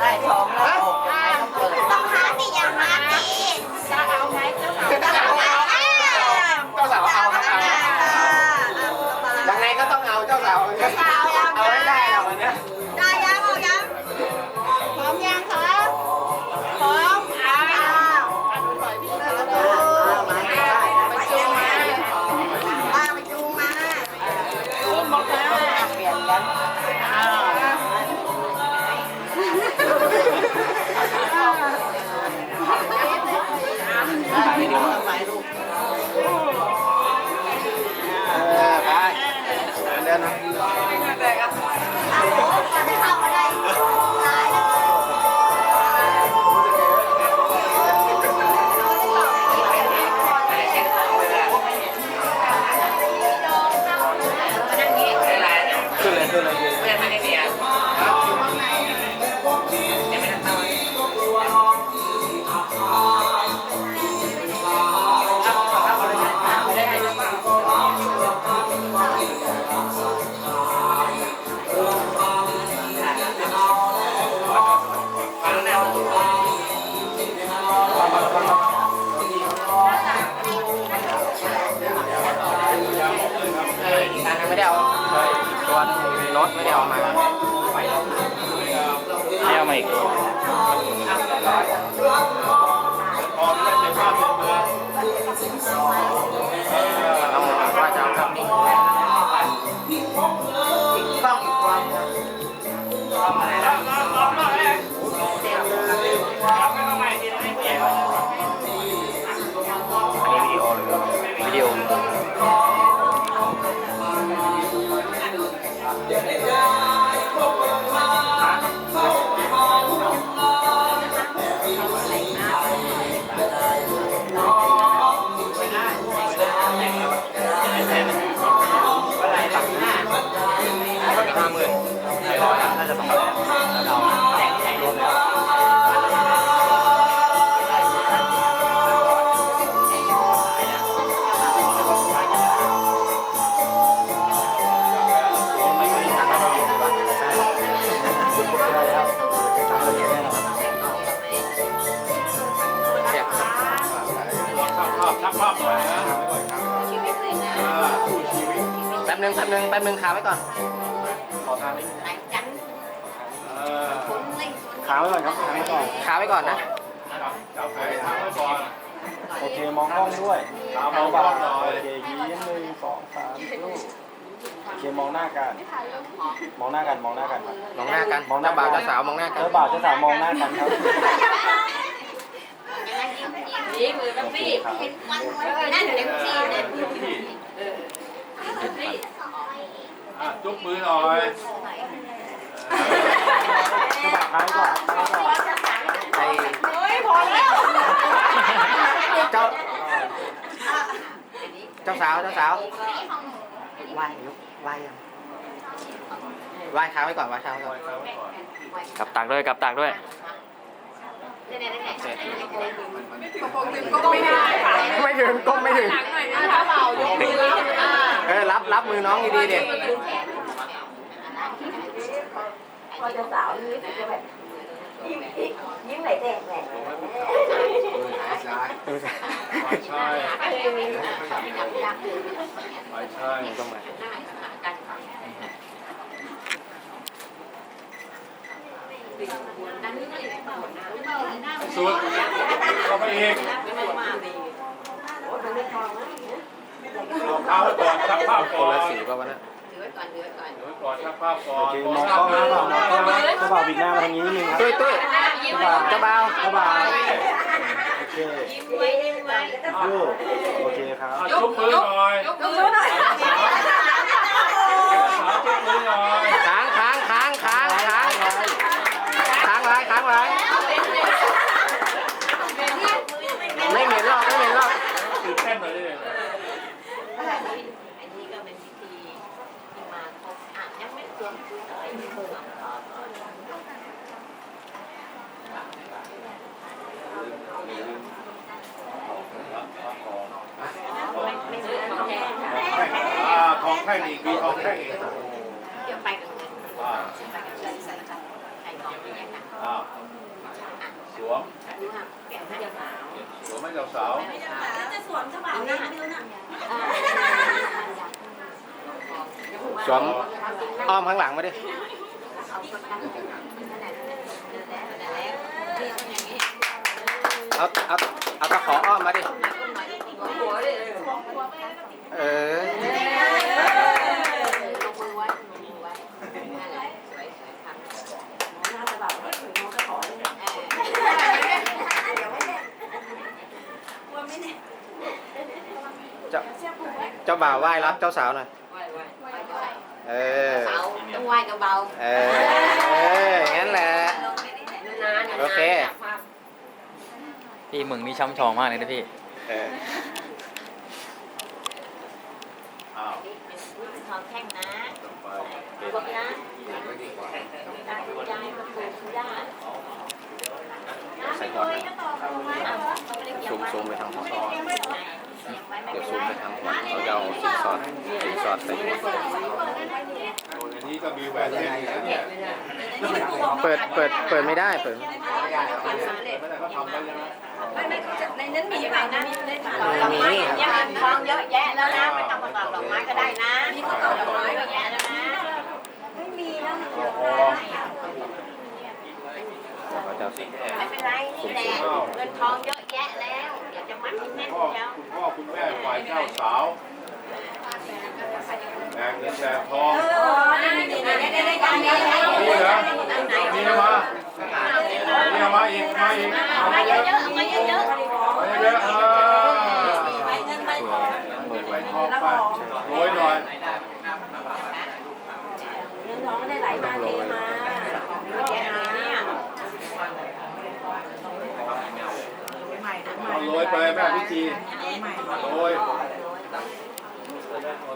来抽 ไม่ ถไม่ได้เอามาไม่เอามาอีกต้องว่าจะเอาคำนี้ งแป๊บนึงแป๊บนึงคาไว้ก่อน ขอทางนิดนึงขาไว้ก่อนครับขาไว้ก่อนคาไว้ก่อนนะโอเคมองกล้องด้วยมองบ่าโอเคยิ้มหนึ่งสองสามลูกโอเคมองหน้ากัน มองหน้ากันมองหน้ากันครับมองหน้ากันมองหน้าบ่าวเจ้าสาวมองหน้ากันเจ้าบ่าวเจ้าสาวมองหน้ากันครับยิ้มเลยแบบนี้นั่นเด็กจีน เนี่ยจุ๊บมือหน่อยเจ้าบ่าวขาไว้ก่อนขาไว้ก่อนไอ้เฮ้ยพอแล้วเจ้าเจ้าสาวเจ้าสาวไหว้ยกไหว้ยังไหว้คาไว้ก่อนไหว้คาไว้ก่อน กลับตักด้วยกลับตักด้วยก็ ไม่ได้ค่ะไม่ถึงก้มไม่ถึงถ้าเบายกมือแล้วอ่าเออรับรับมือน้องดีๆดิพอจะสาวนี้จะแบบยิ้มยิ้มไหลแดงแหละไม่ใช่ไม่ใช่ ต้องมา สุดเข้าไปอีกรองเท้าไว้ก่อนชักภาพก่อนละสีป่ะวะนะเดี๋ยวไว้ก่อนชักภาพก่อโอนเคมองกล้องนะบ่ามองกล้องนะเจ้าบ่าวบิดหน้ามาทางนี้นิดนึงครับตุ้ยตุ้ยเจ้าบ่าวเจ้าบ่าวเจ้าบ่าโอเคลูกโอเคครับอะจุ๊บมือหน่อยยกมือหน่อยสาวจุ๊บมือหน่อย ค้างค้างค้างค้างค้างค้าง ไว้ค้างไม่เหม็นหรอกไม่เหม็นหรอกตื่นเต้นหน่อยดิอันนี้ก็เป็นพิธีที่มาครบอะยังไม่รวมอะไรที่เพิ่มไม่ซื้อของแท้อ่าทองแท่งอีกมีทองแท่งอีก เดี๋ยวไปกันเลย อ่า ไปกันเลยใส่กันใส่ของเนี่ยนะ อ่าส วมดูค่ะแกะให้เจ้าสาวสวมให้เจ้าสาวจะสวมฉบับนี้นิ้วน่ะอ่าสวมอ้อมข้างหลังมาดิเอาเอาเอาตะขออ้อมมาดิเออ เจ้า เจ้าบ่าวไหว้รับเจ้าสาวหน่อยเออเบาต้องไหว้ก็เบาเออ เอองั้นแหละ นานๆโอเคพี่มึงนี่ช่ำชองมากเลยนะพี่ เอออ้าวเป็นทองแท่งนะไปพวกนะได้ได้ก็ปลูกได้ใส่ก่อนนะซูมซูมไปทางหัว เเดี๋ยวซูมไปทางหัวเราจะเอาสินสอดสินสอดใส่หัวอันนี้ก็มีแหวนเพชรอีกแล้วเนี่ยเปิดเปิดเปิดไม่ได้เปิดไม่ได้เขาทำไว้ใช่ไหมในนั้นมีอะไรนะมีได้ถามดอกไม้อย่างเงี้ยทองเยอะแยะแล้วนะไม่ต้องประกอบดอกไม้ก็ได้นะมีประกอบดอกไม้เยอะแยะแล้วนะไม่มีแล้วอ๋อเราจะเอาสิไม่เป็นไรนี่แหละเงินทองเยอะแยะแล้ว จะมัดให้แน่นพ่อเดียวคุณพ่อคุณแม่ฝ่ายเจ้าสาวแบกเงินแบกทองนี่นี่นี่ได้ได้ได้ได้ได้นี่เหรอมีมามีมาอีกมาอีกเอามาเยอะๆเอามาเยอะมาเยอะๆเออ ไปเงินไปทอง ไปทองไปโรยหน่อย เงินทองไม่ได้ไหลมาเทมา ๆเยอะแยะเลยเนี่ย เอาโรยไปแม่พิธีโรย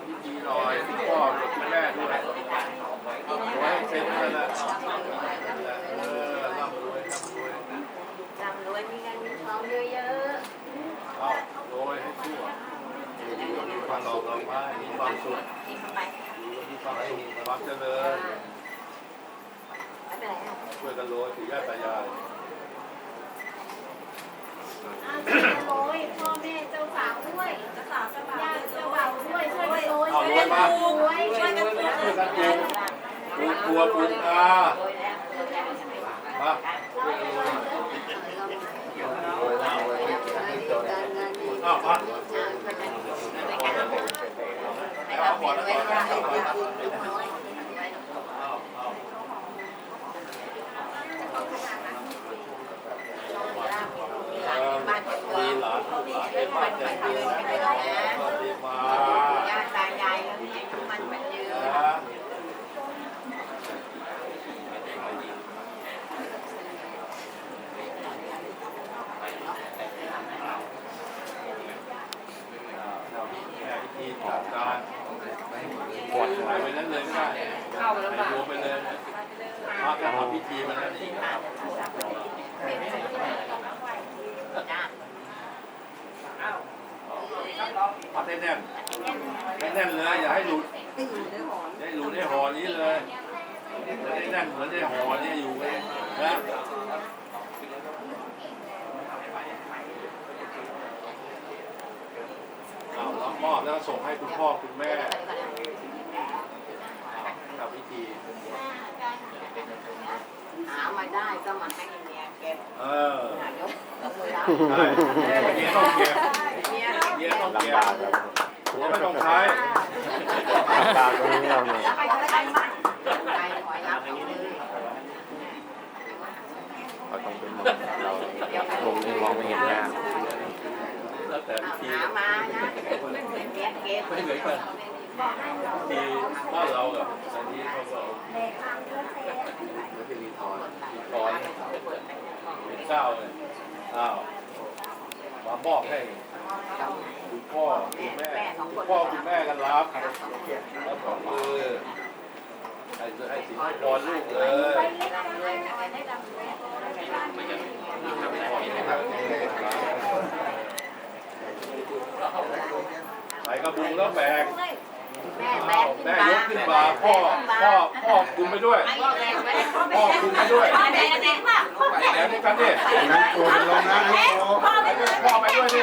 พิธีหน่อยคุณพ่อคุณแม่ด้วยโรยให้เซ็นกันละเออร่ำรวยร่ำรวย ร่ำรวยมีเงินมีทองเยอะ เอาโรยให้ทั่วมี ความสุขเราไปมีความสุขๆกินเข้ามีความสุขความเจริญไม่เป็นไรค่ะช่วยกันโรยปู่ย่าตายายโรยพ่อแม่เจ้าสาวด้วยเจ้าสาวเจ้าบ่าวเจ้าบ่าวด้วยช่วยกันโรยช่วยโรกัยนมาโรยช่วยกันปลูกช่วยกันปลูกปลูกครัวปลูกนา โรยแล้วโรยแล้ว มา อ้าวมา เอาก่อนก่อนเอาเอาเออมีหลานลูกหลานเป็นบ้านใจดีนะดีมา ญาติตายายแล้วเนี่ยมันมันยืน นะ แม่พิธีจัดการปวดหายไปนั้นเลยไม่ได้เข้าไปแล้วรวมไปเลยพระก็ทำพิธีมาแล้วนี่ จ้า พัดแน่นแน่นแน่นๆเลย อย่าให้หลุดอย่าให้หลุดในห่อนี้เลยจะได้แน่นเหมือนในห่อนี้อยู่เลยนะเอารับมอบแล้วส่งให้คุณพ่อคุณแม่ทำพิธีหามาได้ก็มาให้เมียเก็บ เออยกยกมือรับใช่เมียต้องเก็บ ลำบากครับหัวไม่ต้องใช้ลำบากตรงนี้เราเนี่ยไปก็ได้มาไปขอรับเราต้องเป็นมุมเรามุมนี้มองไม่เห็นงานแล้วแต่เอาพิธีหามานะเมียเก็บไม่เหมือนกันพิธีบ้านเรากับอันนี้เขาก็ตอนเป็นเก้าเลยอ้าว มามอบให้คุณพ่อคุณแม่คุณพ่อคุณแม่กันรับแล้วก็มือให้ให้สินให้พรลูกเลยใส่กระบุงแล้วแบก แม่แบอ้าวกแม่ยกขึ้นมาพ่อพ่อพ่อคุมไปด้วย พ่อคุมไปด้วยแม่แรงป่ะแบกด้วยกันดิน้ำตัวลงนะน้วยพ่อไปด้วยดิ